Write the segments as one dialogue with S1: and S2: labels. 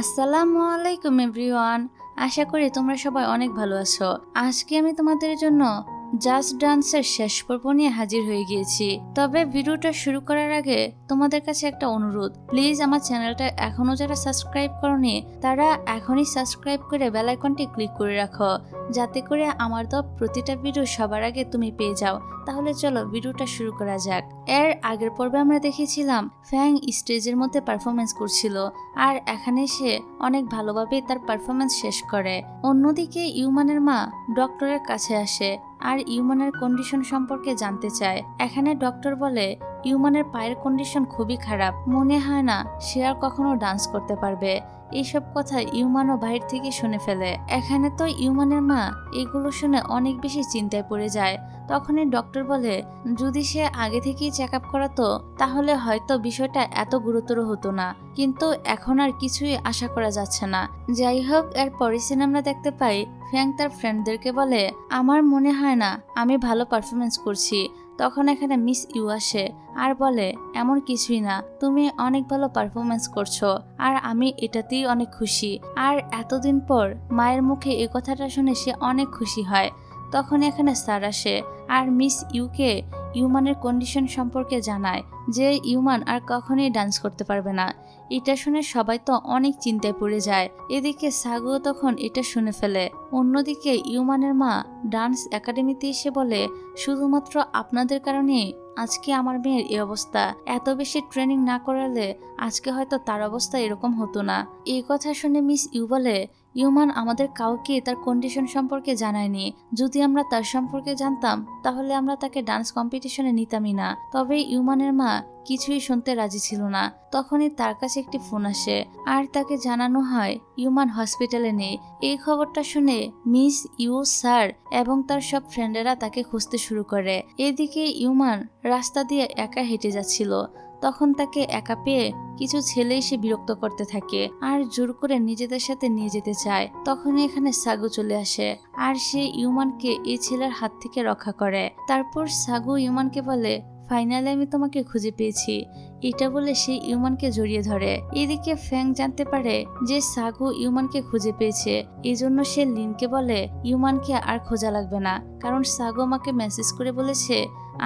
S1: আসসালামু আলাইকুম এভরিওয়ান। আশা করি তোমরা সবাই অনেক ভালো আছো। আজকে আমি তোমাদের জন্য জাস্ট ডান্সের শেষ পর্ব নিয়ে হাজির হয়ে গিয়েছি। তবে ভিডিওটা শুরু করার আগে তোমাদের কাছে একটা অনুরোধ। প্লিজ আমার চ্যানেলটা এখনও যারা সাবস্ক্রাইব করনি, তারা এখনই সাবস্ক্রাইব করে বেল আইকনটি ক্লিক করে রাখো। যাতে করে আমার তো প্রতিটা ভিডিও সবার আগে তুমি পেয়ে যাও। তাহলে চলো ভিডিওটা শুরু করা যাক। এর আগের পর্বে আমরা দেখেছিলাম ফ্যাং স্টেজের মধ্যে পারফরমেন্স করছিল, আর এখানে সে অনেক ভালোভাবে তার পারফরমেন্স শেষ করে। অন্যদিকে ইউমানের মা ডক্টরের কাছে আসে। আর ইউমানের কন্ডিশন সম্পর্কে জানতে চায়। এখানে ডক্টর বলে ইউমানের পায়ের কন্ডিশন খুবই খারাপ। মনে হয় না সে আর কখনো ডান্স করতে পারবে। এইসব কথা ইউমানও বাহির থেকে শুনে ফেলে। এখানে তো ইউমানের মা এগুলো শুনে অনেক বেশি চিন্তায় পড়ে যায়। তখনই ডক্টর বলে, যদি সে আগে থেকেই চেক আপ করাতো, তাহলে হয়তো বিষয়টা এত গুরুতর হতো না। কিন্তু এখন আর কিছুই আশা করা যাচ্ছে না। যাই হোক, এর পরের সিনে আমরা দেখতে পাই ফ্যাং তার ফ্রেন্ডদেরকে বলে, আমার মনে হয় না আমি ভালো পারফরমেন্স করছি। তখন এখানে মিস ইউ আসে আর বলে, এমন কিছুই না, তুমি অনেক ভালো পারফরমেন্স করছ আর আমি এটাতেই অনেক খুশি। আর এতদিন পর মায়ের মুখে এ কথাটা শুনে সে অনেক খুশি হয়। তখন এখানে স্যার আসে আর মিস ইউকে ইউমানের কন্ডিশন সম্পর্কে জানায় যে ইউমান আর কখনোই ডান্স করতে পারবে না। এটা শুনে সবাই তো অনেক চিন্তায় পড়ে যায়। এদিকে সাগুও তখন এটা শুনে ফেলে। অন্যদিকে ইউমানের মা ডান্স একাডেমিতে এসে বলে, শুধুমাত্র আপনাদের কারণে আজকে আমার মেয়ের এই অবস্থা। এত বেশি ট্রেনিং না করালে আজকে হয়তো তার অবস্থা এরকম হতো না। এই কথা শুনে মিস ইউ বলে ইউমান আমাদের কাউকে তার কন্ডিশন সম্পর্কে জানায়নি। যদি আমরা তার সম্পর্কে জানতাম, তাহলে আমরা তাকে ডান্স কম্পিটিশনে নিতামই না। তবে ইউমানের মা কিছুই শুনতে রাজি ছিল না। তখনই তার কাছে একটি ফোন আসে। আর তাকে জানানো হয়, ইউমান হসপিটালে নেই। এই খবরটা শুনে মিস ইউ, স্যার, এবং তার সব ফ্রেন্ডেরা তাকে খুঁজতে শুরু করে। এদিকে ইউমান রাস্তা দিয়ে একা হেঁটে যাচ্ছিল। তখন তাকে একা পেয়ে কিছু ছেলে এসে বিরক্ত করতে থাকে আর জোর করে নিজেদের সাথে নিয়ে যেতে চায়। তখনই এখানে সাগু চলে আসে আর সে ইউমানকে এই ছেলের হাত থেকে রক্ষা করে। তারপর সাগু ইউমানকে বলে, ফাইনালি আমি তোমাকে খুঁজে পেয়েছি। এটা বলে সে ইউমানকে জড়িয়ে ধরে। এদিকে ফ্যাং জানতে পারে যে সাগু ইউমানকে খুঁজে পেয়েছে। এই জন্য সে লিনকে বলে, ইউমানকে আর খোঁজা লাগবে না। কারণ সাগু আমাকে মেসেজ করে বলেছে,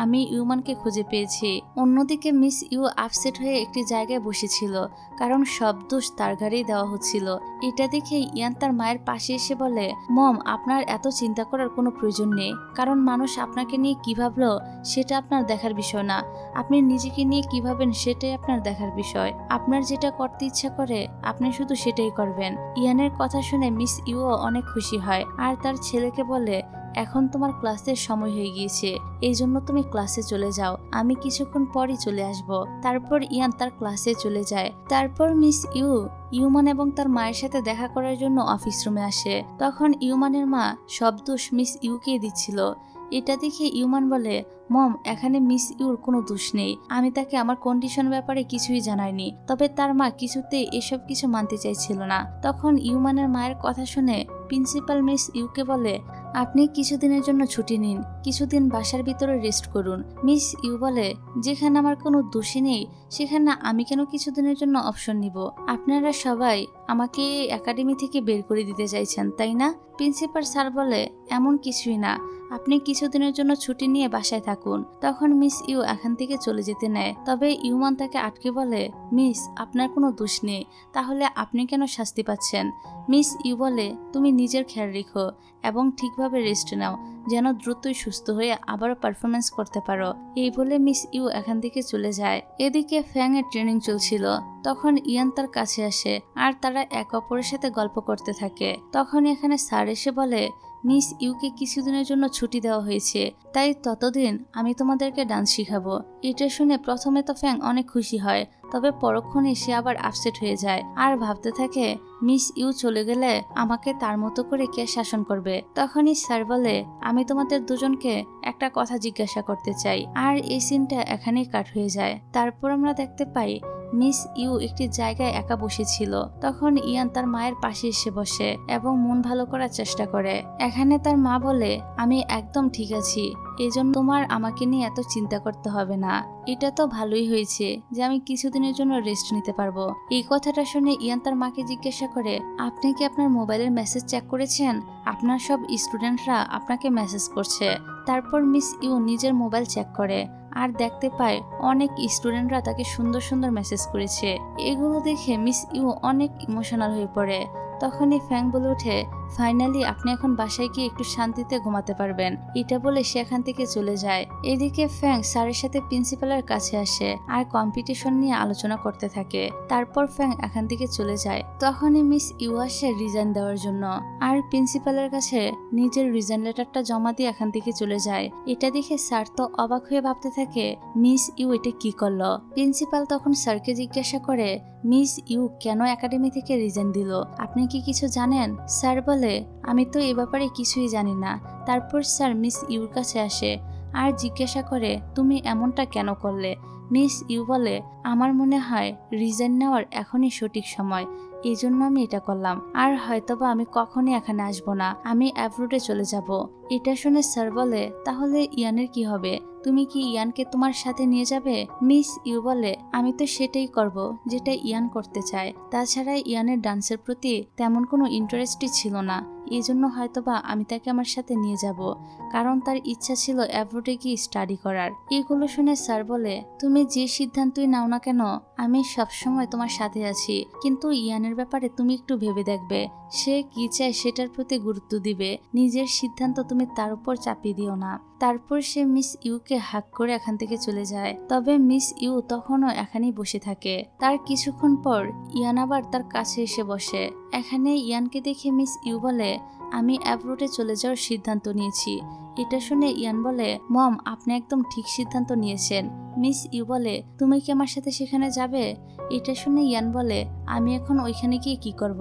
S1: আমি ইউমানকে খুঁজে পেয়েছি। অন্যদিকে মিস ইউ আপসেট হয়ে একটি জায়গায় বসেছিল, কারণ সব দোষ তার ঘাড়েই দেওয়া হচ্ছিল। এটা দেখে ইয়ান তার মায়ের পাশে এসে বলে, মম, আপনার এত চিন্তা করার কোনো প্রয়োজন নেই। কারণ মানুষ আপনাকে নিয়ে কি ভাবলো, সেটা আপনার দেখার বিষয় না। আপনি নিজেকে নিয়ে কি ভাবেন, সেটাই আপনার দেখার বিষয়। আপনার যেটা করতে ইচ্ছা করে, আপনি শুধু সেটাই করবেন। ইয়ানের কথা শুনে মিস ইউও অনেক খুশি হয়, আর তার ছেলেকে বলে এখন তোমার ক্লাসের সময় হয়ে গিয়েছে, এই জন্য তুমি ক্লাসে চলে যাও। আমি কিছুক্ষণ পরই চলে আসব। তারপর ইয়ান তার ক্লাসে চলে যায়। তারপর মিস ইউ, ইউমান এবং তার মায়ের সাথে দেখা করার জন্য অফিস রুমে আসে। তখন ইউমানের মা সব দোষ মিস ইউকে দিচ্ছিল। এটা দেখে ইউমান বলে মম, এখানে মিস ইউর কোনো দোষ নেই। আমি তাকে আমার কন্ডিশন ব্যাপারে কিছুই জানাইনি। তবে তার মা কিছুতে এসব কিছু মানতে চাইছিল না। তখন ইউমানের মায়ের কথা শুনে প্রিন্সিপাল মিস ইউকে বলে, আপনি কিছুদিনের জন্য ছুটি নিন। কিছুদিন বাসার ভিতরে রেস্ট করুন। মিস ইউ বলে, যেখানে আমার কোনো দোষী নেই, সেখানে আমি কেন কিছুদিনের জন্য অপশন নিব? আপনারা সবাই আমাকে একাডেমি থেকে বের করে দিতে চাইছেন, তাই না? প্রিন্সিপাল স্যার বলে, এমন কিছুই না। আপনি কিছুদিনের জন্য ছুটি নিয়ে বাসায় থাকুন। তখন মিস ইউ এখান থেকে চলে যেতে নেয়। তবে ইউমান তাকে আটকে বলে, মিস, আপনার কোনো দোষ নেই। তাহলে আপনি কেন শাস্তি পাচ্ছেন? মিস ইউ বলে, তুমি নিজের খেয়াল রেখো এবং ঠিকভাবে রেস্ট নাও, যেন দ্রুতই সুস্থ হয়ে আবারও পারফরমেন্স করতে পারো। এই বলে মিস ইউ এখান থেকে চলে যায়। এদিকে ফ্যাং এর ট্রেনিং চলছিল। তখন ইয়ান তার কাছে আসে, আর তারা এক অপরের সাথে গল্প করতে থাকে। তখন এখানে স্যার এসে বলে মিস ইউকে কিছুদিনের জন্য ছুটি দেওয়া হয়েছে। তাই ততদিন আমি তোমাদেরকে ডান্স শিখাবো। এটা শুনে প্রথমে তো ফ্যাং অনেক খুশি হয়, তবে পরক্ষণে সে আবার আপসেট হয়ে যায়। আর ভাবতে থাকে, মিস ইউ চলে গেলে আমাকে তার মতো করে কে শাসন করবে? তখনই স্যার বলে, আমি তোমাদের দুজনকে একটা কথা জিজ্ঞাসা করতে চাই। আর এই সিনটা এখানেই কাট হয়ে যায়। তারপর আমরা দেখতে পাই মিস ইউ একটি জায়গায় একা বসেছিল। তখন ইয়ান তার মায়ের পাশে এসে বসে এবং মন ভালো করার চেষ্টা করে। এখানে তার মা বলে, আমি একদম ঠিক আছি। এজন্য তোমার আমাকে নিয়ে এত চিন্তা করতে হবে না। এটা তো ভালোই হয়েছে যে আমি কিছুদিনের জন্য রেস্ট নিতে পারব। এই কথাটা শুনে ইয়ান তার মাকে জিজ্ঞাসা করে, আপনি কি আপনার মোবাইলের মেসেজ চেক করেছেন? আপনার সব স্টুডেন্টরা আপনাকে মেসেজ করছে। তারপর মিস ইউ নিজের মোবাইল চেক করে। আর দেখতে পায় অনেক স্টুডেন্টরা তাকে সুন্দর সুন্দর মেসেজ করেছে। এগুলো দেখে মিস ইউ অনেক ইমোশনাল হয়ে পড়ে। তখনই ফ্যাং বলে ওঠে, ফাইনালি আপনি এখন বাসায় গিয়ে একটু শান্তিতে ঘুমাতে পারবেন। এটা বলে সে এখান থেকে চলে যায়। এদিকে ফ্যাং স্যারের সাথে প্রিন্সিপালের কাছে আসে আর কম্পিটিশন নিয়ে আলোচনা করতে থাকে। তারপর ফ্যাং এখান থেকে চলে যায়। তখনই মিস ইউ আসে রিজাইন দেওয়ার জন্য আর প্রিন্সিপালের কাছে নিজের রিজাইন লেটারটা জমা দিয়ে এখান থেকে চলে যায়। এটা দেখে স্যার তো অবাক হয়ে ভাবতে থাকে, মিস ইউ, এটা কি করল? প্রিন্সিপাল তখন স্যারকে জিজ্ঞাসা করে মিস ইউ কেন একাডেমি থেকে রিজেন্ট দিল? আপনি কি কিছু জানেন? স্যার বলে, আমি তো এ ব্যাপারে কিছুই জানি না। তারপর স্যার মিস ইউর কাছে আসে, আর জিজ্ঞাসা করে, তুমি এমনটা কেন করলে? মিস ইউ বলে, আমার মনে হয় রিজেন নেওয়ার এখনই সঠিক সময়। এই জন্য আমি এটা করলাম। আর হয়তোবা আমি কখনই এখানে আসব না। আমি অ্যাব্রোডে চলে যাব। এটা শুনে স্যার বলে, তাহলে ইয়ানের কি হবে? তুমি কি ইয়ানকে তোমার সাথে নিয়ে যাবে? মিস ইউ বলে, আমি তো সেটাই করব, যেটা ইয়ান করতে চায়। তাছাড়া ইয়ানের ডান্সের প্রতি তেমন কোনো ইন্টারেস্টই ছিল না। এই জন্য হয়তোবা আমি তাকে আমার সাথে নিয়ে যাব, কারণ তার ইচ্ছা ছিল অ্যাব্রোডে গিয়ে স্টাডি করার। এগুলো শুনে স্যার বলে, তুমি যে সিদ্ধান্তই নাও না কেন, আমি সবসময় তোমার সাথে আছি। কিন্তু ইয়ানের ব্যাপারে তুমি একটু ভেবে দেখবে। সে কি চায় সেটার প্রতি গুরুত্ব দিবে। নিজের সিদ্ধান্ত তুমি তার উপর চাপিয়ে দিও না। তারপর সে মিস ইউকে হাক করে এখান থেকে চলে যায়। তবে মিস ইউ তখনও এখানেই বসে থাকে। তার কিছুক্ষণ পর ইয়ান আবার তার কাছে এসে বসে। এখানে ইয়ানকে দেখে মিস ইউ বলে, আমি অ্যাব্রোডে চলে যাওয়ার সিদ্ধান্ত নিয়েছি। এটা শুনে ইয়ান বলে, মম, আপনি একদম ঠিক সিদ্ধান্ত নিয়েছেন। মিস ইউ বলে, তুমি কি আমার সাথে সেখানে যাবে? এটা শুনে ইয়ান বলে, আমি এখন ওইখানে গিয়ে কি করব?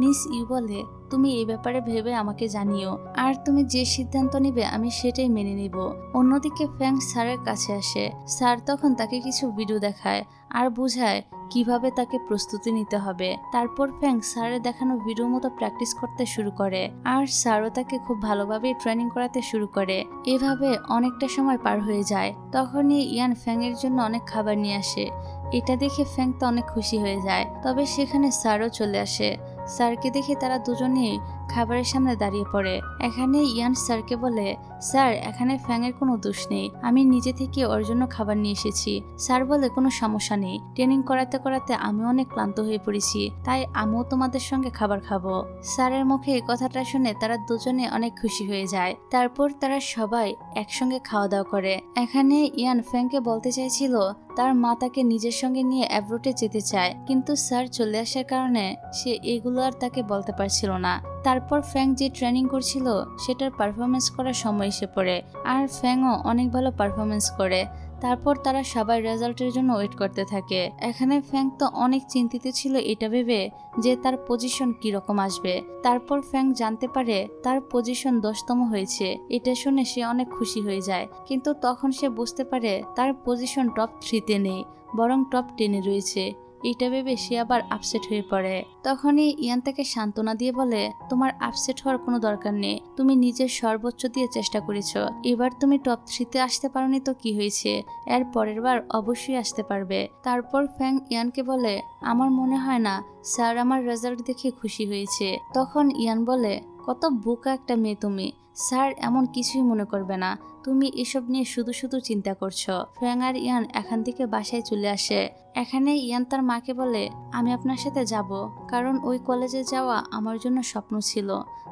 S1: মিস ইউ বলে তুমি এই ব্যাপারে ভেবে আমাকে জানিও। আর তুমি যে সিদ্ধান্ত নিবে, আমি সেটাই মেনে নিব। অন্যদিকে ফ্যাং স্যারের কাছে আসে। স্যার তখন তাকে কিছু ভিডিও দেখায় আর বোঝায় কীভাবে তাকে প্রস্তুতি নিতে হবে। তারপর ফ্যাং স্যারের দেখানো ভিডিও মতো প্র্যাকটিস করতে শুরু করে আর স্যারও তাকে খুব ভালোভাবে ট্রেনিং করাতে শুরু করে। এভাবে অনেকটা সময় পার হয়ে যায়। তখনই ইয়ান ফ্যাংয়ের জন্য অনেক খাবার নিয়ে আসে। এটা দেখে ফ্যাং তো অনেক খুশি হয়ে যায়। তবে সেখানে স্যারও চলে আসে। স্যারকে দেখে তারা দুজনে খাবারের সামনে দাঁড়িয়ে পড়ে। এখানে ইয়ান স্যারকে বলে স্যার, এখানে ফ্যাংয়ের কোনো দোষ নেই। আমি নিজে থেকে ওর জন্য খাবার নিয়ে এসেছি। স্যার বলে কোনো সমস্যা নেই। ট্রেনিং করাতে করাতে আমি অনেক ক্লান্ত হয়ে পড়েছি। তাই আমিও তোমাদের সঙ্গে খাবার খাব। স্যারের মুখে এই কথাটা শুনে তারা দুজনে অনেক খুশি হয়ে যায়। তারপর তারা সবাই একসঙ্গে খাওয়া দাওয়া করে। এখানে ইয়ান ফ্যাংকে বলতে চাইছিল, তার মা তাকে নিজের সঙ্গে নিয়ে অ্যাব্রোটে যেতে চায়। কিন্তু স্যার চলে আসার কারণে সে এগুলো আর তাকে বলতে পারছিল না। তারপর ফ্যাং যে ট্রেনিং করছিল, সেটার পারফরমেন্স করার সময় এসে পড়ে। আর ফ্যাংও অনেক ভালো পারফরমেন্স করে। তারপর তারা সবাই রেজাল্টের জন্য ওয়েট করতে থাকে। এখানে ফ্যাং তো অনেক চিন্তিত ছিল এটা ভেবে যে তার পজিশন কীরকম আসবে। তারপর ফ্যাং জানতে পারে তার পজিশন দশতম হয়েছে। এটা শুনে সে অনেক খুশি হয়ে যায়। কিন্তু তখন সে বুঝতে পারে তার পজিশন টপ থ্রিতে নেই, বরং টপ টেনে রয়েছে। এটা ভেবে সে আবার আপসেট হয়ে পড়ে। তখনই ইয়ান তাকে সান্ত্বনা দিয়ে বলে, তোমার আপসেট হওয়ার কোনো দরকার নেই। তুমি নিজের সর্বোচ্চ দিয়ে চেষ্টা করেছ। এবার তুমি টপ থ্রিতে আসতে পারোনি তো কি হয়েছে? এর পরের বার অবশ্যই আসতে পারবে। তারপর ফ্যাং ইয়ানকে বলে, আমার মনে হয় না, স্যার আমার রেজাল্ট দেখে খুশি হয়েছে। তখন ইয়ান বলে, কত বোকা একটা মেয়ে তুমি। স্যার এমন কিছুই মনে করবে না। তুমি এসব নিয়ে শুধু শুধু চিন্তা করছ। ফ্যাং আর ইয়ান এখান থেকে বাসায় চলে আসে। এখানে ইয়ান তার মাকে বলে, আমি আপনার সাথে যাব। কারণ ওই কলেজে যাওয়া আমার জন্য স্বপ্ন ছিল।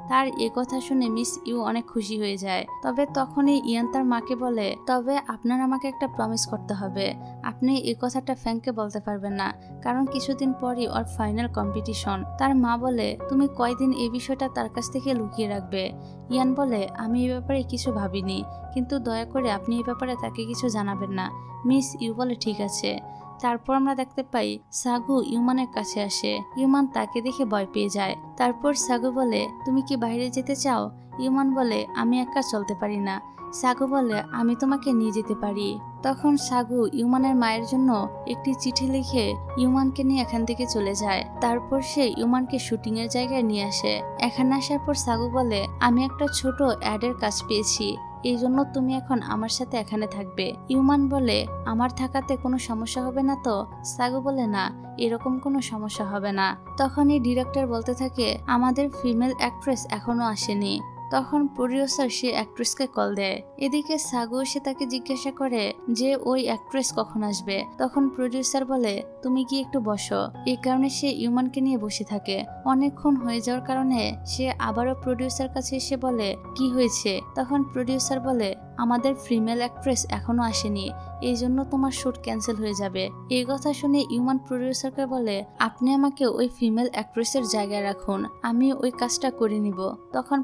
S1: তার এ কথা শুনে মিস ইউ অনেক খুশি হয়ে যায়। তবে তখনই ইয়ান তার মাকে বলে, তবে আপনার আমাকে একটা প্রমিস করতে হবে। আপনি এই কথাটা ফ্যাংকে বলতে পারবেন না। কারণ কিছুদিন পরই ওর ফাইনাল কম্পিটিশন তার মা বলে, তুমি কয়দিন এই বিষয়টা তার কাছ থেকে লুকিয়ে রাখবে? ইয়ান বলে, আমি এই ব্যাপারে কিছু ভাবিনি। কিন্তু দয়া করে আপনি এই ব্যাপারে তাকে কিছু জানাবেন না। মিস ইউ বলে, ঠিক আছে। তারপর আমরা দেখতে পাই সাগু ইউমানের কাছে আসে। ইউমান তাকে দেখে ভয় পেয়ে যায়। তারপর সাগু বলে, তুমি কি বাইরে যেতে চাও? ইউমান বলে, আমি একা চলতে পারি না। সাগু বলে, আমি তোমাকে নিয়ে যেতে পারি। তখন সাগু ইউমানের মায়ের জন্য একটি চিঠি লিখে ইউমানকে নিয়ে এখান থেকে চলে যায়। তারপর সে ইউমানকে শুটিং এর জায়গায় নিয়ে আসে। এখানে আসার পর সাগু বলে, আমি একটা ছোট অ্যাডের কাজ পেয়েছি। এই জন্য তুমি এখন আমার সাথে এখানে থাকবে। ইউমান বলে, আমার থাকাতে কোনো সমস্যা হবে না তো? সাগু বলে, না, এরকম কোনো সমস্যা হবে না। তখনই ডিরেক্টর বলতে থাকে, আমাদের ফিমেল অ্যাক্ট্রেস এখনও আসেনি। তখন প্রডিউসার সে অ্যাক্ট্রেসকে কল দেয়। এদিকে সাগু সে তাকে জিজ্ঞাসা করে যে, ওই অ্যাক্ট্রেস কখন আসবে? তখন প্রডিউসার বলে, তুমি কি একটু বসো। এই কারণে সে ইউমানকে নিয়ে বসে থাকে। অনেকক্ষণ হয়ে যাওয়ার কারণে সে আবারও প্রডিউসার কাছে এসে বলে, কি হয়েছে? তখন প্রডিউসার বলে, আমাদের ফিমেল অ্যাক্ট্রেস এখনও আসেনি। এই জন্য তোমার শ্যুট ক্যান্সেল হয়ে যাবে। এই কথা শুনে ইউমান প্রডিউসারকে বলে, আপনি আমাকে ওই ফিমেল অ্যাক্ট্রেসের জায়গায় রাখুন। আমি ওই কাজটা করে নিব। তখন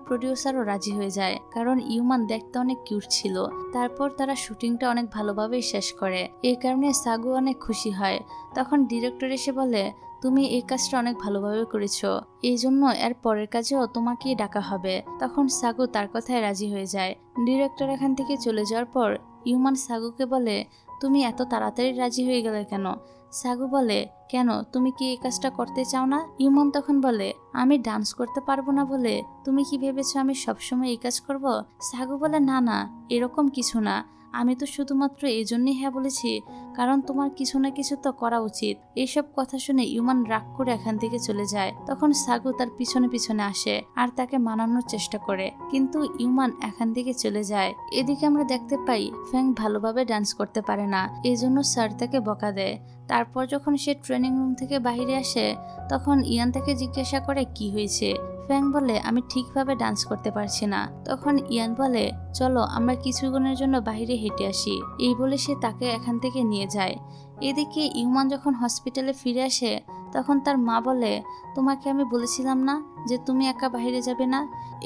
S1: প্রডিউসারও রাজি হয়ে যায়। কারণ ইউমান দেখতে অনেক কিউট ছিল। তারপর তারা শুটিংটা অনেক ভালোভাবেই শেষ করে। এই কারণে সাগু অনেক খুশি হয়। তখন ডিরেক্টর এসে বলে, তুমি এই কাজটা অনেক ভালোভাবে করেছ। এই জন্য এর পরের কাজেও তোমাকেই ডাকা হবে। তখন সাগু তার কথায় রাজি হয়ে যায়। ডিরেক্টর এখান থেকে চলে যাওয়ার পর ইউমান সাগুকে বলে, তুমি এত তাড়াতাড়ি রাজি হয়ে গেলে কেন? সাগু বলে, কেন? তুমি কি এই কাজটা করতে চাও না? ইমন তখন বলে, আমি ডান্স করতে পারব না বলে। তুমি কি ভেবেছো আমি সবসময় এই কাজ করব? সাগু বলে, না না, এরকম কিছু না। আমি তো শুধুমাত্র এই জন্যই হ্যাঁ বলেছি, কারণ তোমার কিছু না কিছু তো করা উচিত। এইসব কথা শুনে ইউমান রাগ করে এখান থেকে চলে যায়। তখন সাগু তার পিছনে পিছনে আসে আর তাকে মানানোর চেষ্টা করে। কিন্তু ইউমান এখান থেকে চলে যায়। এদিকে আমরা দেখতে পাই ফ্যাং ভালোভাবে ডান্স করতে পারে না। এই জন্য স্যার তাকে বকা দেয়। তারপর যখন সে ট্রেনিং রুম থেকে বাইরে আসে, তখন ইয়ান তাকে জিজ্ঞাসা করে, কি হয়েছে? ফ্যাং বলে, আমি ঠিকভাবে ডান্স করতে পারছি না। তখন ইয়ান বলে, চলো, আমরা কিছুক্ষণের জন্য বাইরে হেঁটে আসি। এই বলে সে তাকে এখান থেকে নিয়ে যায়। এদিকে ইউমান যখন হসপিটালে ফিরে আসে, তখন তার মা বলে তোমাকে আমি বলেছিলাম না যে তুমি একা বাইরে যাবে না?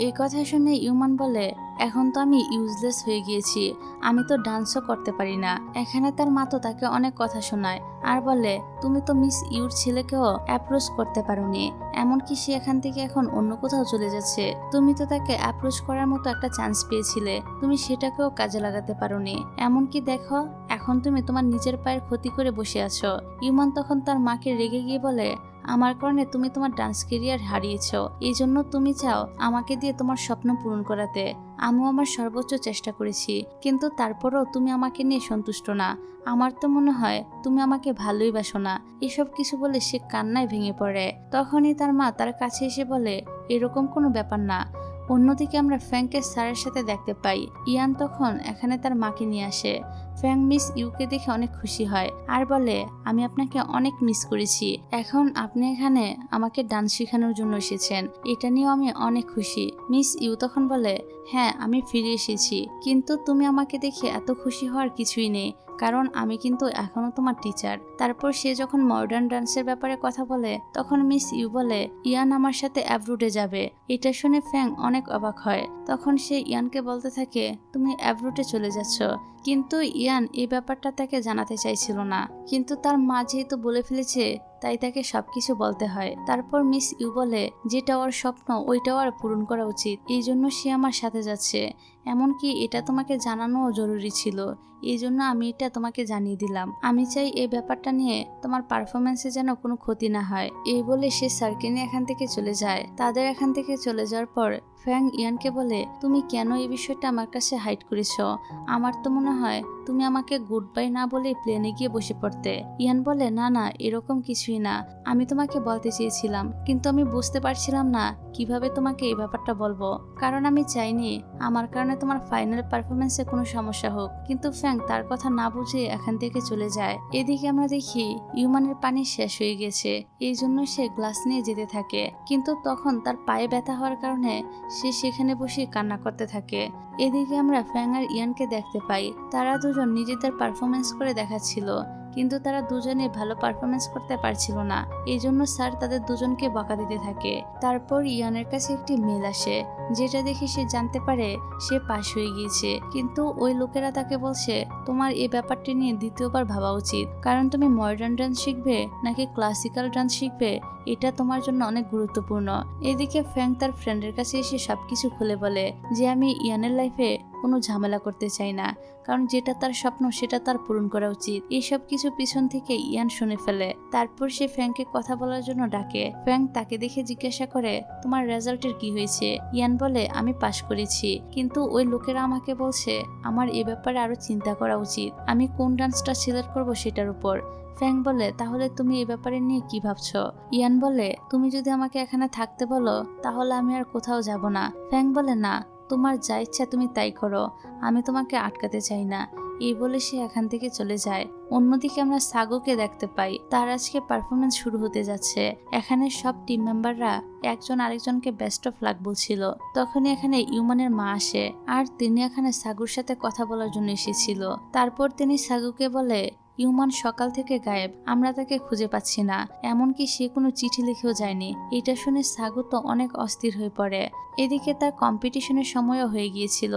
S1: এই কথা শুনে ইউমান বলে, এখন তো আমি ইউজলেস হয়ে গিয়েছি, আমি তো ডান্সও করতে পারি না। এখানে তার মা তো তাকে অনেক কথা শোনায় আর বলে, তুমি তো মিস ইউর ছেলেকেও অ্যাপ্রোচ করতে পারোনি, এমনকি সে এখান থেকে এখন অন্য কোথাও চলে যাচ্ছে। তুমি তো তাকে অ্যাপ্রোচ করার মতো একটা চান্স পেয়েছিলে, তুমি সেটাকেও কাজে লাগাতে পারোনি। এমনকি দেখো, এখন তুমি তোমার নিজের পায়ের ক্ষতি করে বসে আছো। ইউমান তখন তার মাকে রেগে গিয়ে বলে আমার কারণে তুমি তোমার ডান্স কেরিয়ার হারিয়েছ। এই জন্য তুমি চাও আমাকে দিয়ে তোমার স্বপ্ন পূরণ করাতে। আমিও আমার সর্বোচ্চ চেষ্টা করেছি, কিন্তু তারপরও তুমি আমাকে নিয়ে সন্তুষ্ট না। আমার তো মনে হয় তুমি আমাকে ভালোই বাসো না। এসব কিছু বলে সে কান্নায় ভেঙে পড়ে। তখনই তার মা তার কাছে এসে বলে, এরকম কোনো ব্যাপার না। অন্যদিকে আমরা ফ্যাংকে স্যারের সাথে দেখতে পাই। ইয়ান তখন এখানে তার মাকে নিয়ে আসে। ফ্যাং মিস ইউকে দেখে অনেক খুশি হয় আর বলে, আমি আপনাকে অনেক মিস করেছি। এখন আপনি এখানে আমাকে ডান্স শেখানোর জন্য এসেছেন। এটা নিয়েও আমি অনেক খুশি। মিস ইউ তখন বলে হ্যাঁ আমি ফিরে এসেছি। কিন্তু তুমি আমাকে দেখে এত খুশি হওয়ার কিছুই নেই। কারণ আমি কিন্তু এখনও তোমার টিচার তারপর সে যখন মডার্ন ডান্সের ব্যাপারে কথা বলে, তখন মিস ইউ বলে, ইয়ান আমার সাথে অ্যাব্রুডে যাবে। এটা শুনে ফ্যাং অনেক অবাক হয়। তখন সে ইয়ানকে বলতে থাকে, তুমি অ্যাব্রুডে চলে যাচ্ছ। কিন্তু ইয়ান এই ব্যাপারটা তাকে জানাতে চাইছিল না। কিন্তু তার মা যেহেতু বলে ফেলেছে, তাই তাকে সবকিছু বলতে হয়। তারপর মিস ইউ বলে, যেটা ওর স্বপ্ন, ওইটাও আর পূরণ করা উচিত। এই জন্য সে আমার সাথে যাচ্ছে। এমনকি এটা তোমাকে জানানোও জরুরি ছিল। এই জন্য আমি এটা তোমাকে জানিয়ে দিলাম। আমি চাই এই ব্যাপারটা নিয়ে তোমার পারফরমেন্সে যেন কোনো ক্ষতি না হয়। এই বলে সে স্যারকে নিয়ে এখান থেকে চলে যায়। তাদের এখান থেকে চলে যাওয়ার পর ফ্যাং ইয়ানকে বলে, তুমি কেন এই বিষয়টা আমার কাছে হাইড করেছ? আমার তো মনে হয় তুমি আমাকে গুড বাই না বলে প্লেনে গিয়ে বসে পড়তে। ইয়ান বলে, না না, এরকম কিছুই না। আমি তোমাকে বলতে চেয়েছিলাম, কিন্তু আমি বুঝতে পারছিলাম না কীভাবে তোমাকে এই ব্যাপারটা বলব। কারণ আমি চাইনি, আমার কারণে তোমার ফাইনাল পারফরমেন্সে কোনো সমস্যা হোক। কিন্তু ফ্যাং তার কথা না বুঝে এখান থেকে চলে যায়। এদিকে আমরা দেখি, ইউমানের পানি শেষ হয়ে গেছে। এই জন্য সে গ্লাস নিয়ে যেতে থাকে। কিন্তু তখন তার পায়ে ব্যথা হওয়ার কারণে সে সেখানে বসে কান্না করতে থাকে। এদিকে আমরা ফ্যাং আর ইয়ানকে দেখতে পাই। তারা দুজন নিজেদের পারফরমেন্স করে দেখাচ্ছিল। কিন্তু তারা দুজনে ভালো পারফরমেন্স করতে পারছিল না। এই জন্য স্যার তাদের দুজনকে বকা দিতে থাকে। তারপর ইয়ানের কাছে একটি মেল আসে, যেটা দেখে সে জানতে পারে সে পাশ হয়ে গিয়েছে। কিন্তু ওই লোকেরা তাকে বলছে, তোমার এই ব্যাপারটি নিয়ে দ্বিতীয়বার ভাবা উচিত। কারণ তুমি মডার্ন ডান্স শিখবে নাকি ক্লাসিক্যাল ডান্স শিখবে? এটা তোমার জন্য অনেক গুরুত্বপূর্ণ। এদিকে ফ্যাং তার ফ্রেন্ডের কাছে এসে সবকিছু খুলে বলে যে, আমি ইয়ানের লাইফে কোনো ঝামেলা করতে চাই না। কারণ যেটা তার স্বপ্ন, সেটা তার পূরণ করা উচিত। এইসব কিছু পিছন থেকে ইয়ান শুনে ফেলে। তারপর সে ফ্যাংকে কথা বলার জন্য ডাকে। ফ্যাং তাকে দেখে জিজ্ঞাসা করে, তোমার রেজাল্টের কি হয়েছে? ইয়ান বলে, আমি পাশ করেছি। কিন্তু ওই লোকেরা আমাকে বলছে, আমার এ ব্যাপারে আরও চিন্তা করা উচিত। আমি কোন ডান্সটা সিলেক্ট করব সেটার উপর। ফ্যাং বলে, তাহলে তুমি এই ব্যাপারে নিয়ে কি ভাবছ? ইয়ান বলে, তুমি যদি আমাকে এখানে থাকতে বলো, তাহলে আমি আর কোথাও যাব না। ফ্যাং বলে, না। তোমার যা ইচ্ছা তুমি তাই করো, আমি তোমাকে আটকাতে চাই না। এই বলে সে এখান থেকে চলে যায়। অন্যদিকে আমরা সাগোকে দেখতে পাই। তার আজকে পারফরমেন্স শুরু হতে যাচ্ছে। এখানে সব টিম মেম্বাররা একজন আরেকজনকে বেস্ট অফ লাক বলছিল। তখনই এখানে ইউমানের মা আসে। আর তিনি এখানে সাগুর সাথে কথা বলার জন্য এসেছিল। তারপর তিনি সাগুকে বলে ইউমান সকাল থেকে গায়েব, আমরা তাকে খুঁজে পাচ্ছি না, এমনকি সে কোনো চিঠি লিখেও যায়নি। এটা শুনে সাগু তো অনেক অস্থির হয়ে পড়ে। এদিকে তার কম্পিটিশনের সময়ও হয়ে গিয়েছিল।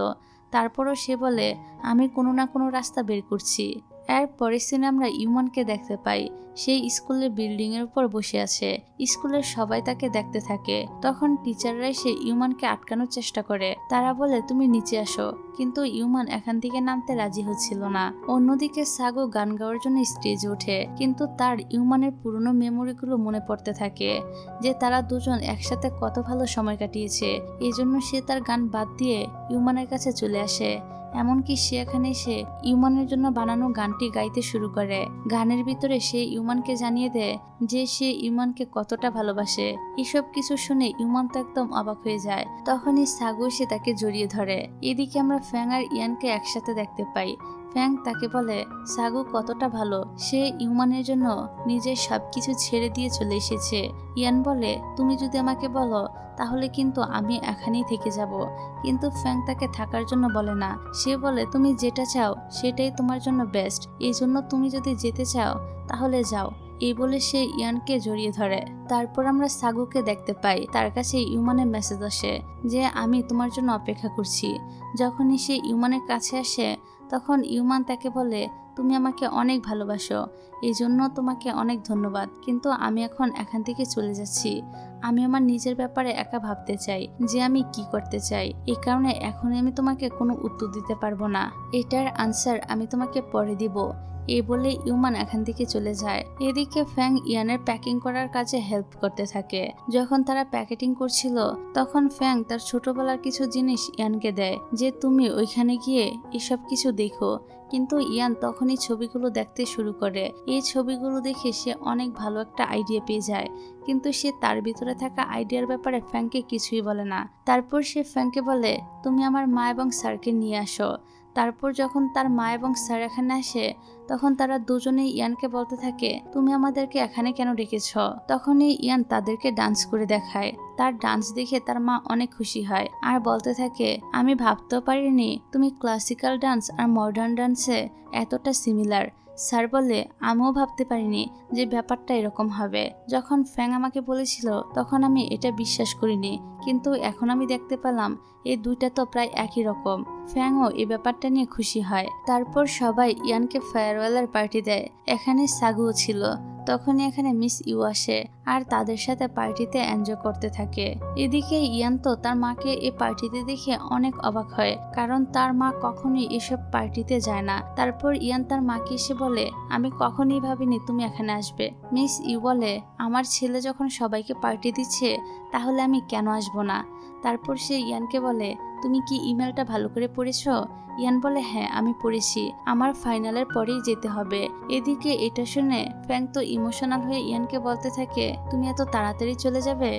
S1: তারপরও সে বলে, আমি কোনো না কোনো রাস্তা বের করছি। এর পরের সিনে আমরা ইউমানকে দেখতে পাই। সেই স্কুলের বিল্ডিং এর উপর বসে আছে। স্কুলের সবাই তাকে দেখতে থাকে। তখন টিচাররা এসে ইউমানকে আটকানোর চেষ্টা করে। তারা বলে, তুমি নিচে আসো। কিন্তু ইউমান এখান থেকে নামতে রাজি হচ্ছিল না। অন্যদিকে সাগো গান গাওয়ার জন্য স্টেজে ওঠে। কিন্তু তার ইউমানের পুরনো মেমোরিগুলো মনে পড়তে থাকে যে তারা দুজন একসাথে কত ভালো সময় কাটিয়েছে। এই জন্য সে তার গান বাদ দিয়ে ইউমানের কাছে চলে আসে। এমনকি সে এখানে এসে ইউমানের জন্য বানানো গানটি গাইতে শুরু করে। গানের ভিতরে সে ইউমানকে জানিয়ে দেয় যে সে ইউমানকে কতটা ভালোবাসে। এসব কিছু শুনে ইউমান তো একদম অবাক হয়ে যায়। তখনই সাগু সে তাকে জড়িয়ে ধরে। এদিকে আমরা ফ্যাং আর ইয়ানকে একসাথে দেখতে পাই। ফ্যাং তাকে বলে, সাগু কতটা ভালো। সে ইউমানের জন্য নিজের সবকিছু ছেড়ে দিয়ে চলে এসেছে। ইয়ান বলে, তুমি যদি আমাকে বলো, তাহলে কিন্তু আমি এখানেই থেকে যাব। কিন্তু ফ্যাং তাকে থাকার জন্য বলে না। সে বলে, তুমি যেটা চাও, সেটাই তোমার জন্য বেস্ট এই জন্য তুমি যদি যেতে চাও, তাহলে যাও। এই বলে সে ইয়ানকে জড়িয়ে ধরে। তারপর আমরা সাগুকে দেখতে পাই, তার কাছে ইউমানের মেসেজ আসে, যে, আমি তোমার জন্য অপেক্ষা করছি। যখনই সে ইউমানের কাছে আসে তখন ইউমান তাকে বলে তুমি আমাকে অনেক ভালোবাসো। এই জন্য তোমাকে অনেক ধন্যবাদ। কিন্তু আমি এখন এখান থেকে চলে যাচ্ছি। আমি আমার নিজের ব্যাপারে একা ভাবতে চাই যে আমি কি করতে চাই। এই কারণে এখন আমি তোমাকে কোনো উত্তর দিতে পারব না। এটার আনসার আমি তোমাকে পরে দিব। এই বলে ইউমান এখান থেকে চলে যায়। এদিকে ফ্যাং ইয়ানের প্যাকিং করার কাজে হেল্প করতে থাকে। যখন তারা প্যাকেটিং করছিল, তখন ফ্যাং তার ছোটবেলার কিছু জিনিস ইয়ানকে দেয় যে, তুমি ওইখানে গিয়ে এসব কিছু দেখো। কিন্তু ইয়ান তখনই ছবিগুলো দেখতে শুরু করে। এই ছবিগুলো দেখে সে অনেক ভালো একটা আইডিয়া পেয়ে যায়। কিন্তু সে তার ভিতরে থাকা আইডিয়ার ব্যাপারে ফ্যাংকে কিছুই বলে না। তারপর সে ফ্যাংকে বলে, তুমি আমার মা এবং স্যারকে নিয়ে আসো। তারপর যখন তার মা এবং স্যার এখানে আসে, তখন তারা দুজনেই ইয়ানকে বলতে থাকে, তুমি আমাদেরকে এখানে কেন ডেকেছ? তখনই ইয়ান তাদেরকে ডান্স করে দেখায়। তার ডান্স দেখে তার মা অনেক খুশি হয় আর বলতে থাকে, আমি ভাবতেও পারিনি তুমি ক্লাসিক্যাল ডান্স আর মডার্ন ডান্সে এতটা সিমিলার স্যার বলে আমিও ভাবতে পারিনি যে ব্যাপারটা এরকম হবে। যখন ফ্যাং আমাকে বলেছিল, তখন আমি এটা বিশ্বাস করিনি। কিন্তু এখন আমি দেখতে পেলাম এই দুইটা তো প্রায় একই রকম। ফ্যাংও এই ব্যাপারটা নিয়ে খুশি হয়। তারপর সবাই ইয়ানকে ফেয়ারওয়েলের পার্টি দেয়। এখানে সাগুও ছিল। তখনই এখানে মিস ইউ আসে আর তাদের সাথে পার্টিতে এনজয় করতে থাকে। এদিকে ইয়ান তো তার মাকে এই পার্টিতে দেখে অনেক অবাক হয়, কারণ তার মা কখনোই এসব পার্টিতে যায় না। তারপর ইয়ান তার মাকে এসে বলে, আমি কখনই ভাবিনি তুমি এখানে আসবে। মিস ইউ বলে, আমার ছেলে যখন সবাইকে পার্টি দিচ্ছে, তাহলে আমি কেন আসব না? তারপর সে ইয়ানকে বলে তুমি কি ইমেলটা ভালো করে পড়েছো? ইয়ান বলে হ্যাঁ আমি পড়েছি। আমার ফাইনালের পরেই যেতে হবে। এদিকে এটা শুনে ফ্যাং তো ইমোশনাল হয়ে ইয়ানকে বলতে থাকে, তুমি এত তাড়াতাড়ি চলে যাবে?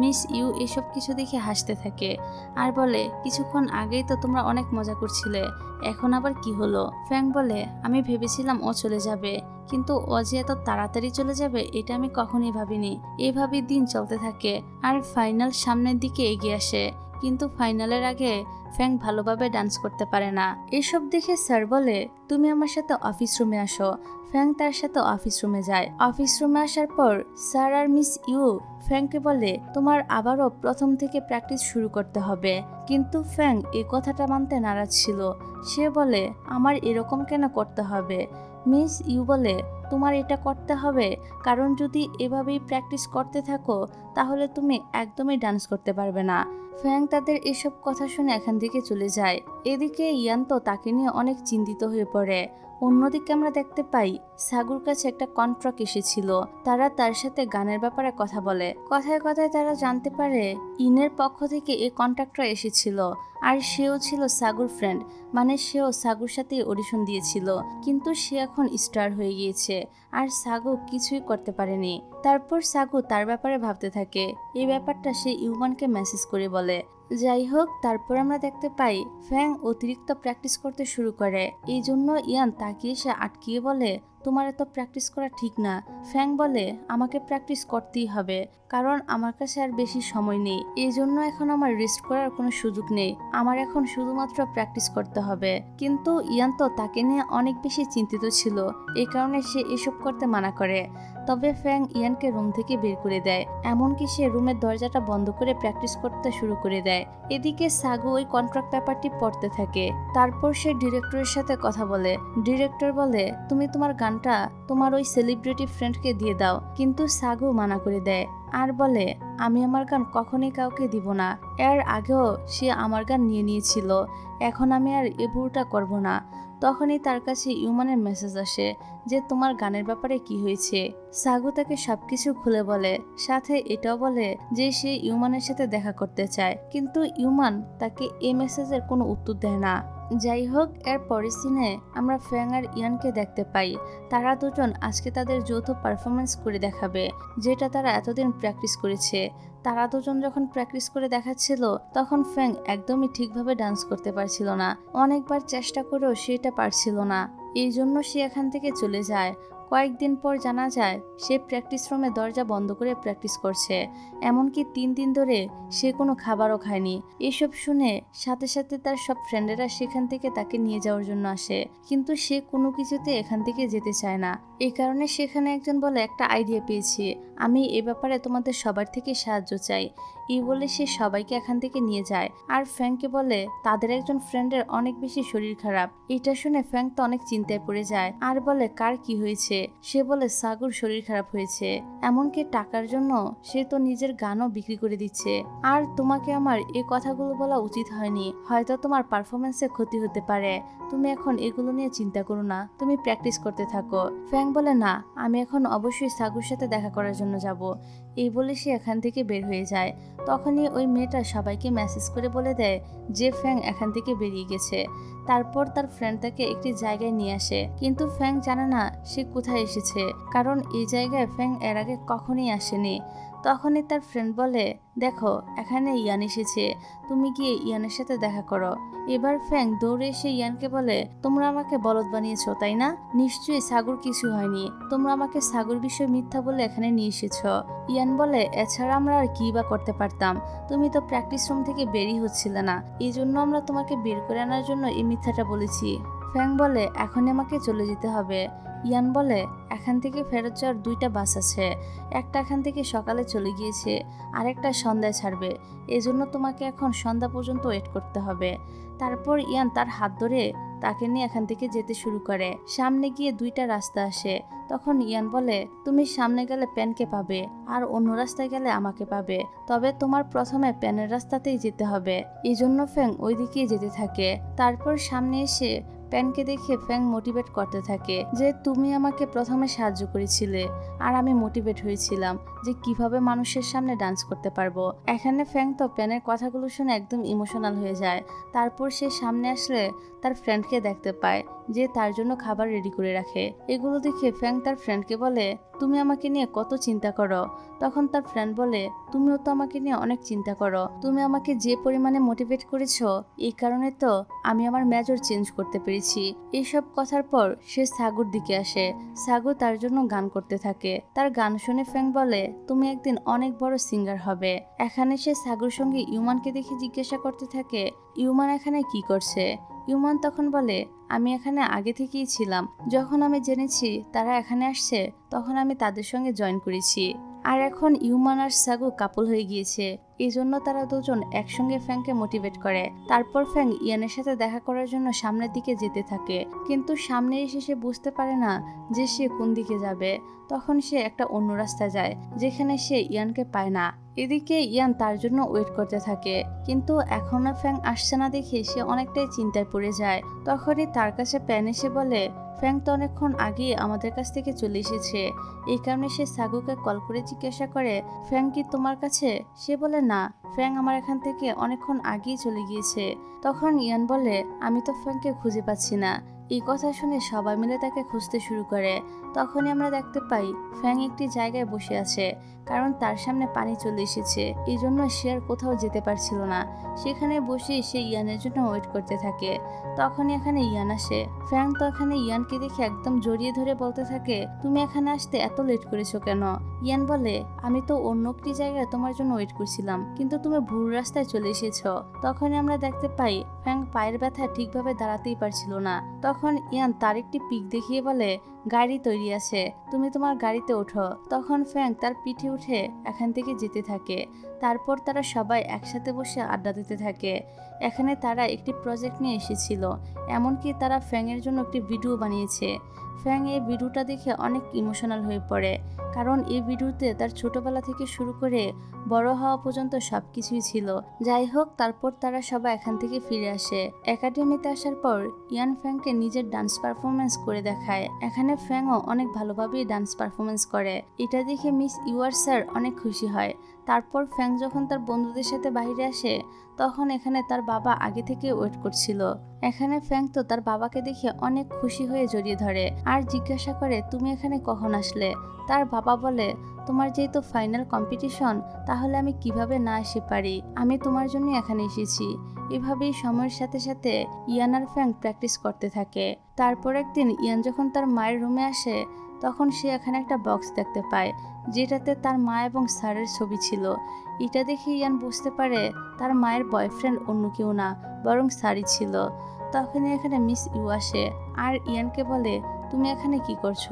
S1: মিস ইউ, এসব কিছু দেখে হাসতে থাকে। আর বলে, কিছুক্ষণ আগেই তো তোমরা অনেক মজা করছিলে, এখন আবার কি হলো? ফ্যাং বলে, আমি ভেবেছিলাম ও চলে যাবে, কিন্তু ও যে এত তাড়াতাড়ি চলে যাবে, এটা আমি কখনোই ভাবিনি। এভাবে দিন চলতে থাকে, আর ফাইনাল সামনের দিকে এগিয়ে আসে। কিন্তু ফাইনালের আগে ফ্যাং ভালোভাবে ডান্স করতে পারে না। এসব দেখে স্যার বলে, তুমি আমার সাথে অফিস রুমে আসো। ফ্যাং তার সাথে অফিস রুমে যায়। অফিস রুমে আসার পর স্যার আর মিস ইউ ফ্যাংকে বলে, তোমার আবারও প্রথম থেকে প্র্যাকটিস শুরু করতে হবে। কিন্তু ফ্যাং এই কথাটা মানতে নারাজ ছিল। সে বলে, আমার এরকম কেন করতে হবে? মিস ইউ বলে, তোমার এটা করতে হবে, কারণ যদি এভাবেই প্র্যাকটিস করতে থাকো, তাহলে তুমি একদমই ডান্স করতে পারবে না। ফ্যাং তাদের এসব কথা শুনে এখান থেকে চলে যায়। এদিকে ইয়ান তো তাকে নিয়ে অনেক চিন্তিত হয়ে পড়ে। অন্যদিকে আমরা দেখতে পাই, সাগুর কাছে একটা কন্ট্রাক্ট এসেছিল। তারা তার সাথে গানের ব্যাপারে কথা বলে। কথায় কথায় তারা জানতে পারে ইনের পক্ষ থেকে এই কন্ট্রাক্টটা এসেছিল। আর সেও ছিল সাগুর ফ্রেন্ড মানে সেও সাগুর সাথে অডিশন দিয়েছিল। কিন্তু সে এখন স্টার হয়ে গিয়েছে। আর সাগু কিছুই করতে পারেনি। তারপর সাগু তার ব্যাপারে ভাবতে থাকে। এই ব্যাপারটা সে ইউমানকে মেসেজ করে বলে। যাই হোক, তারপর আমরা দেখতে পাই, ফ্যাং অতিরিক্ত প্র্যাকটিস করতে শুরু করে। এই জন্য ইয়ান তাকিয়ে সে আটকিয়ে বলে তোমার এত প্র্যাকটিস করা ঠিক না। ফ্যাং বলে, আমাকে প্র্যাকটিস করতেই হবে। কারণ আমার কাছে আর বেশি সময় নেই। এই জন্য এখন আমার রেস্ট করার কোনো সুযোগ নেই। আমার এখন শুধুমাত্র প্র্যাকটিস করতে হবে। কিন্তু ইয়ান তো তাকে নিয়ে অনেক বেশি চিন্তিত ছিল। এই কারণে সে এসব করতে মানা করে। তবে ফ্যাং ইয়ানকে রুম থেকে বের করে দেয়। এমনকি সে রুমের দরজাটা বন্ধ করে প্র্যাকটিস করতে শুরু করে দেয়। এদিকে সাগু ওই কন্ট্রাক্ট পেপারটি পড়তে থাকে। তারপর সে ডিরেক্টরের সাথে কথা বলে। ডিরেক্টর বলে, তুমি তোমার গানটা তোমার ওই সেলিব্রিটি ফ্রেন্ডকে দিয়ে দাও। কিন্তু সাগু মানা করে দেয়। আর বলে, আমি আমার গান কখনই কাউকে দিব না। এর আগেও সে আমার গান নিয়ে নিয়েছিল। এখন আমি আর এ ভুলটা করব না। তখনই তার কাছে ইউমানের মেসেজ আসে। যে তোমার গানের ব্যাপারে কি হয়েছে? সাগু তাকে সবকিছু খুলে বলে। সাথে এটাও বলে যে সে ইউমানের সাথে দেখা করতে চায়। কিন্তু ইউমান তাকে এই মেসেজের কোনো উত্তর দেয় না। যাই হোক, এর পরের সিনে আমরা ফ্যাং আর ইয়ানকে দেখতে পাই। তারা দুজন আজকে তাদের যৌথ পারফরমেন্স করে দেখাবে, যেটা তারা এতদিন প্র্যাকটিস করেছে। তারা দুজন যখন প্র্যাকটিস করে দেখাচ্ছিল, তখন ফ্যাং একদমই ঠিকভাবে ডান্স করতে পারছিল না। অনেকবার চেষ্টা করেও সেটা পারছিল না। এই জন্য সে এখান থেকে চলে যায়। কয়েকদিন পর জানা যায়, সে প্র্যাকটিস রুমে দরজা বন্ধ করে প্র্যাকটিস করছে। এমনকি তিন দিন ধরে সে কোনো খাবারও খায়নি। এসব শুনে সাথে সাথে তার সব ফ্রেন্ডেরা সেখান থেকে তাকে নিয়ে যাওয়ার জন্য আসে। কিন্তু সে কোনো কিছুতে এখান থেকে যেতে চায় না। এই কারণে সেখানে একজন বলে, একটা আইডিয়া পেয়েছি। আমি এ ব্যাপারে তোমাদের সবার থেকে সাহায্য চাই। এই বলে সে সবাইকে এখান থেকে নিয়ে যায়। আর ফ্যাংকে বলে, তাদের একজন ফ্রেন্ডের অনেক বেশি শরীর খারাপ। এটা শুনে ফ্যাং তো অনেক চিন্তায় পড়ে যায়। আর বলে, কার কি হয়েছে? সে বলে, সাগুর শরীর খারাপ হয়েছে। এমনকি টাকার জন্য সে তো নিজের গানও বিক্রি করে দিচ্ছে। আর তোমাকে আমার এই কথাগুলো বলা উচিত হয়নি। হয়তো তোমার পারফরমেন্সে ক্ষতি হতে পারে। তুমি এখন এগুলো নিয়ে চিন্তা করো না। তুমি প্র্যাকটিস করতে থাকো। ফ্যাং বলে, না, আমি এখন অবশ্যই সাগুর সাথে দেখা করার জন্য যাব। এই বলে সে এখান থেকে বের হয়ে যায়। তখনই ওই মেয়েটা সবাইকে মেসেজ করে বলে দেয় যে ফ্যাং এখান থেকে বেরিয়ে গেছে। তারপর তার ফ্রেন্ড তাকে একটি জায়গায় নিয়ে আসে। কিন্তু ফ্যাং জানে না সে কোথায় এসেছে। কারণ এই জায়গায় ফ্যাং এর আগে কখনই আসেনি। তখনই তার ফ্রেন্ড বলে, দেখো, এখানে ইয়ান এসেছে। তুমি গিয়ে ইয়ানের সাথে দেখা করো। এবার ফ্যাং দৌড়ে এসে ইয়ানকে বলে, তোমরা আমাকে বলদ বানিয়েছো, তাই না? নিশ্চয়ই সাগর কিছু হয়নি। তোমরা আমাকে সাগর বিষয়ে মিথ্যা বলে এখানে নিয়ে এসেছ। ইয়ান বলে, এছাড়া আমরা আর কি বা করতে পারতাম? তুমি তো প্র্যাকটিস রুম থেকে বেরিয়ে হচ্ছিলে না। এই জন্য আমরা তোমাকে বের করে আনার জন্য এই মিথ্যাটা বলেছি। ফ্যাং বলে, এখনই আমাকে চলে যেতে হবে। ইয়ান বলে, এখান থেকে ফেরত যাওয়ার দুইটা বাস আছে। একটা এখান থেকে সকালে চলে গিয়েছে, আরেকটা সন্ধ্যায় ছাড়বে। এজন্য তোমাকে এখন সন্ধ্যা পর্যন্ত ওয়েট করতে হবে। তারপর ইয়ান তার হাত ধরে তাকে নিয়ে এখান থেকে যেতে শুরু করে। সামনে গিয়ে দুইটা রাস্তা আসে। তখন ইয়ান বলে, তুমি সামনে গেলে প্যানকে পাবে, আর অন্য রাস্তায় গেলে আমাকে পাবে। তবে তোমার প্রথমে প্যানের রাস্তাতেই যেতে হবে। এই জন্য ফ্যাং ওই দিকেই যেতে থাকে। তারপর সামনে এসে প্যানকে দেখে ফ্যাং মোটিভেট করতে থাকে যে তুমি আমাকে প্রথমে সাহায্য করেছিলে আর আমি মোটিভেট হয়েছিলাম যে কীভাবে মানুষের সামনে ডান্স করতে পারব। এখানে ফ্যাং তো প্যানের কথাগুলো শুনে একদম ইমোশনাল হয়ে যায়। তারপর সে সামনে আসলে তার ফ্রেন্ডকে দেখতে পায় যে তার জন্য খাবার রেডি করে রাখে। এগুলো দেখে ফ্যাং তার ফ্রেন্ডকে বলে তুমি আমাকে নিয়ে কত চিন্তা করো? তখন তার ফ্রেন্ড বলে, তুমিও তো আমাকে নিয়ে অনেক চিন্তা করো। তুমি আমাকে যে পরিমাণে মোটিভেট করেছ, এই কারণে তো আমি আমার মেজর চেঞ্জ করতে পেরেছি। এইসব কথার পর সে সাগুর দিকে আসে। সাগু তার জন্য গান করতে থাকে। তার গান শুনে ফ্যাং বলে, তুমি একদিন অনেক বড় সিঙ্গার হবে। এখানে সে সাগুর সঙ্গে ইউমানকে দেখে জিজ্ঞাসা করতে থাকে, ইউমান এখানে কি করছে? ইউমান তখন বলে, আমি এখানে আগে থেকেই ছিলাম। যখন আমি জেনেছি তারা এখানে আসছে, তখন আমি তাদের সঙ্গে জয়েন করেছি। আর এখন ইউমান আর সাগু কাপল হয়ে গিয়েছে। এই জন্য তারা দুজন একসঙ্গে ফ্যাংকে মোটিভেট করে। তারপর ফ্যাং ইয়ানের সাথে দেখা করার জন্য সামনের দিকে যেতে থাকে। কিন্তু সামনে এসে সে বুঝতে পারে না যে সে কোন দিকে যাবে। তখন সে একটা অন্য রাস্তা যায়, যেখানে সে ইয়ানকে পায় না। এদিকে ইয়ান তার জন্য ওয়েট করতে থাকে। কিন্তু এখনও ফ্যাং আসছে না দেখে সে অনেকটাই চিন্তায় পড়ে যায়। তখনই তার কাছে প্যান এসে বলে, ফ্যাং তো অনেকক্ষণ আগেই আমাদের কাছ থেকে চলে এসেছে। এই কারণে সে সাগুকে কল করে জিজ্ঞাসা করে, ফ্যাং কি তোমার কাছে? সে বলে না, ফ্যাং আমার এখান থেকে অনেকক্ষণ আগেই চলে গিয়েছে। তখন ইয়ান বলে, আমি তো ফ্যাংকে খুঁজে পাচ্ছি না। এই কথা শুনে সবাই মিলে তাকে খুঁজতে শুরু করে। তখনই আমরা দেখতে পাই ফ্যাং একটি জায়গায় বসে আছে, কারণ তার সামনে পানি চলে এসেছে। এই জন্য সে আর কোথাও যেতে পারছিল না। সেখানে বসে সে ইয়ানের জন্য ওয়েট করতে থাকে। তখনই এখানে ইয়ান আসে। ফ্যাং তো এখানে ইয়ানকে দেখে একদম জড়িয়ে ধরে বলতে থাকে, তুমি এখানে আসতে এত লেট করেছ কেন? ইয়ান বলে, আমি তো অন্য একটি জায়গায় তোমার জন্য ওয়েট করছিলাম, কিন্তু তুমি ভুল রাস্তায় চলে এসেছ। তখনই আমরা দেখতে পাই ফ্যাং পায়ের ব্যথা ঠিকভাবে দাঁড়াতেই পারছিল না। তখন ইয়ান তার একটি পিক দেখিয়ে বলে, গাড়ি তৈরি আছে, তুমি তোমার গাড়িতে ওঠো। তখন ফ্যাং তার পিঠে উঠে এখান থেকে যেতে থাকে। তারপর তারা সবাই একসাথে বসে আড্ডা দিতে থাকে। এখানে তারা একটি প্রজেক্ট নিয়ে এসেছিল। এমনকি তারা ফ্যাংয়ের জন্য একটি ভিডিও বানিয়েছে। ফ্যাং এই ভিডিওটা দেখে অনেক ইমোশনাল হয়ে পড়ে। কারণ এই ভিডিওতে তার ছোটবেলা থেকে শুরু করে বড় হওয়া পর্যন্ত সব কিছুই ছিল। যাই হোক, তারপর তারা সবাই এখান থেকে ফিরে আসে। একাডেমিতে আসার পর, ইয়ান ফ্যাংকে নিজের ডান্স পারফরমেন্স করে দেখায়। এখানে ফ্যাংও অনেক ভালোভাবেই ডান্স পারফরমেন্স করে। এটা দেখে মিস ইউয়ার স্যার অনেক খুশি হয়। তারপর ফ্যাং যখন তার বন্ধুদের সাথে বাইরে আসে, তখন এখানে তার বাবা আগে থেকে ওয়েট করছিল। এখানে ফ্যাং তো তার বাবাকে দেখে অনেক খুশি হয়ে জড়িয়ে ধরে আর জিজ্ঞাসা করে, তুমি এখানে কখন আসলে? তার বাবা বলে, তোমার যেহেতু ফাইনাল কম্পিটিশন, তাহলে আমি কীভাবে না এসে পারি? আমি তোমার জন্য এখানে এসেছি। এভাবেই সময়ের সাথে সাথে ইয়ান আর ফ্যাং প্র্যাকটিস করতে থাকে। তারপর একদিন ইয়ান যখন তার মায়ের রুমে আসে তখন সে এখানে একটা বক্স দেখতে পায়, যেটাতে তার মা এবং স্যারের ছবি ছিল। এটা দেখে ইয়ান বুঝতে পারে তার মায়ের বয়ফ্রেন্ড অন্য কেউ না, বরং স্যারই ছিল। তখনই এখানে মিস ইউ আসে, আর ইয়ানকে বলে, তুমি এখানে কি করছ?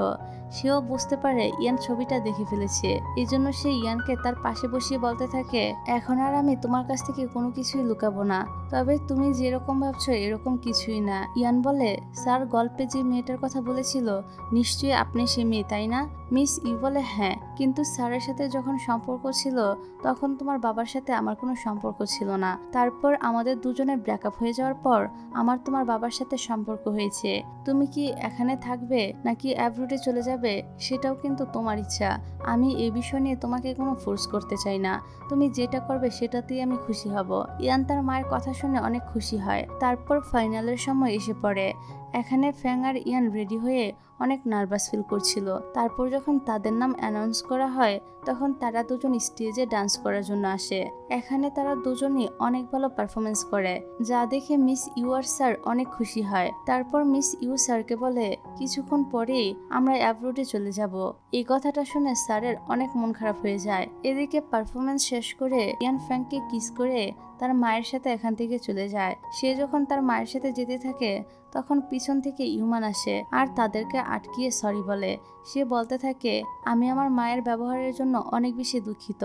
S1: সেও বুঝতে পারে ইয়ান ছবিটা দেখে ফেলেছে। এই জন্য সে ইয়ানকে তার পাশে বসিয়ে বলতে থাকে, এখন আর আমি তোমার কাছ থেকে কোনো কিছুই লুকাবো না। তবে তুমি যেরকম ভাবছ এরকম কিছুই না। ইয়ান বলে, স্যার, গল্পে যে মেয়েটার কথা বলেছিল, নিশ্চয়ই আপনি সে মেয়ে, তাই না? মিস ই বলে হ্যাঁ। কিন্তু স্যারের সাথে যখন সম্পর্ক ছিল, তখন তোমার বাবার সাথে আমার কোনো সম্পর্ক ছিল না। তারপর আমাদের দুজনের ব্রেকআপ হয়ে যাওয়ার পর, আমার তোমার বাবার সাথে সম্পর্ক হয়েছে। তুমি কি এখানে থাকবে, নাকি অ্যাব্রুডে চলে যাবে? সেটাও কিন্তু তোমার ইচ্ছা। আমি এই বিষয় নিয়ে তোমাকে কোনো ফোর্স করতে চাই না। তুমি যেটা করবে সেটাতেই আমি খুশি হব। ইয়ান তার মায়ের কথা শুনে অনেক খুশি হয়। তারপর ফাইনালের সময় এসে পড়ে। এখানে ফ্যাং আর ইয়ান রেডি হয়ে অনেক নার্ভাস ফিল করছিল। তারপর যখন তাদের নাম অ্যানাউন্স করা হয়, তখন তারা দুজন স্টেজে ডান্স করার জন্য আসে। এখানে তারা দুজনই অনেক ভালো পারফরমেন্স করে, যা দেখে মিস ইউআর স্যার অনেক খুশি হয়। তারপর মিস ইউ স্যারকে বলে, কিছুক্ষণ পরেই আমরা অ্যাব্রোডে চলে যাব। এই কথাটা শুনে স্যারের অনেক মন খারাপ হয়ে যায়। এদিকে পারফরমেন্স শেষ করে ইয়ান ফ্যাংকে কিস করে তার মায়ের সাথে এখান থেকে চলে যায়। সে যখন তার মায়ের সাথে যেতে থাকে তখন পিছন থেকে ইউমান আসে আর তাদেরকে আটকিয়ে সরি বলে। সে বলতে থাকে, আমি আমার মায়ের ব্যবহারের জন্য অনেক বেশি দুঃখিত।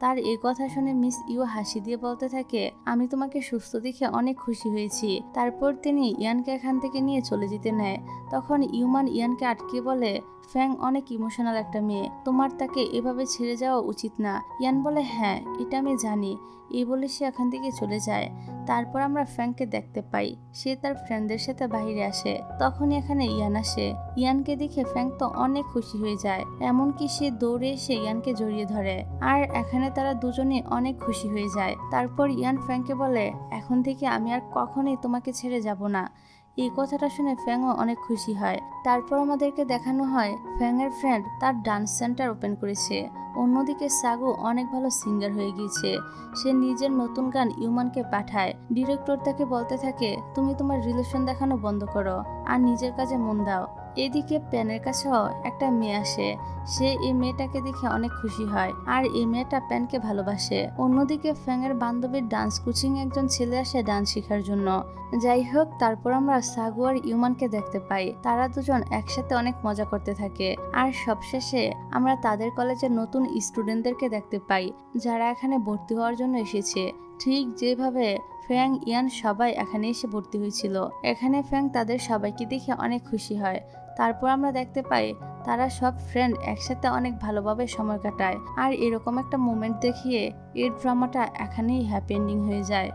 S1: তার এ কথা শুনে মিস ইউ হাসি দিয়ে বলতে থাকে, আমি তোমাকে সুস্থ দেখে অনেক খুশি হয়েছি। তারপর তিনি ইয়ানকে এখান থেকে নিয়ে চলে যেতে নেয়। তখন ইউমান ইয়ানকে আটকে বলে ফ্যাং অনেক ইমোশনাল একটা মেয়ে। তোমার তাকে এভাবে ছেড়ে যাওয়া উচিত না। ইয়ান বলে হ্যাঁ এটা আমি জানি। এই বলে সে এখান থেকে চলে যায়। তারপর আমরা ফ্র্যাঙ্ককে দেখতে পাই। সে তার ফ্রেন্ডদের সাথে বাইরে আসে। তখনই এখানে ইয়ান আসে। ইয়ানকে দেখে ফ্র্যাঙ্ক তো অনেক খুশি হয়ে যায়। এমনকি সে দৌড়ে এসে ইয়ানকে জড়িয়ে ধরে। আর এখানে তারা দুজনে অনেক খুশি হয়ে যায়। তারপর ইয়ান ফ্র্যাঙ্ককে বলে, এখন থেকে আমি আর কখনোই তোমাকে ছেড়ে যাব না। এই কথাটা শুনে ফ্যাংও অনেক খুশি হয়। তারপর আমাদেরকে দেখানো হয় ফ্যাংয়ের ফ্রেন্ড তার ডান্স সেন্টার ওপেন করেছে। অন্যদিকে সাগু অনেক ভালো সিঙ্গার হয়ে গিয়েছে। সে নিজের নতুন গান ইউমানকে পাঠায়। ডিরেক্টর তাকে বলতে থাকে, তুমি তোমার রিলেশন দেখানো বন্ধ করো, আর নিজের কাজে মন দাও। এদিকে প্যানের কাছেও একটা মেয়ে আসে। সে এই মেয়েটাকে দেখে অনেক খুশি হয় আর এই মেয়েটা প্যানকে ভালোবাসে। অন্যদিকে ফ্যাংয়ের বান্ধবীর ডান্স কোচিং একজন ছেলে আসে ডান্স শেখার জন্য। যাই হোক, তারপর আমরা সাগু আর ইউমানকে দেখতে পাই। তারা দুজন একসাথে অনেক মজা করতে থাকে। আর সবশেষে আমরা তাদের কলেজের নতুন স্টুডেন্টদেরকে দেখতে পাই, যারা এখানে ভর্তি হওয়ার জন্য এসেছে। ঠিক যেভাবে ফ্যাং, ইয়ান সবাই এখানে এসে ভর্তি হয়েছিল। এখানে ফ্যাং তাদের সবাইকে দেখে অনেক খুশি হয়। তারপর আমরা দেখতে পাই তারা সব ফ্রেন্ড একসাথে অনেক ভালোভাবে সময় কাটায়। আর এরকম একটা মোমেন্ট দেখিয়ে এর ড্রামাটা এখানেই হ্যাপি এন্ডিং হয়ে যায়।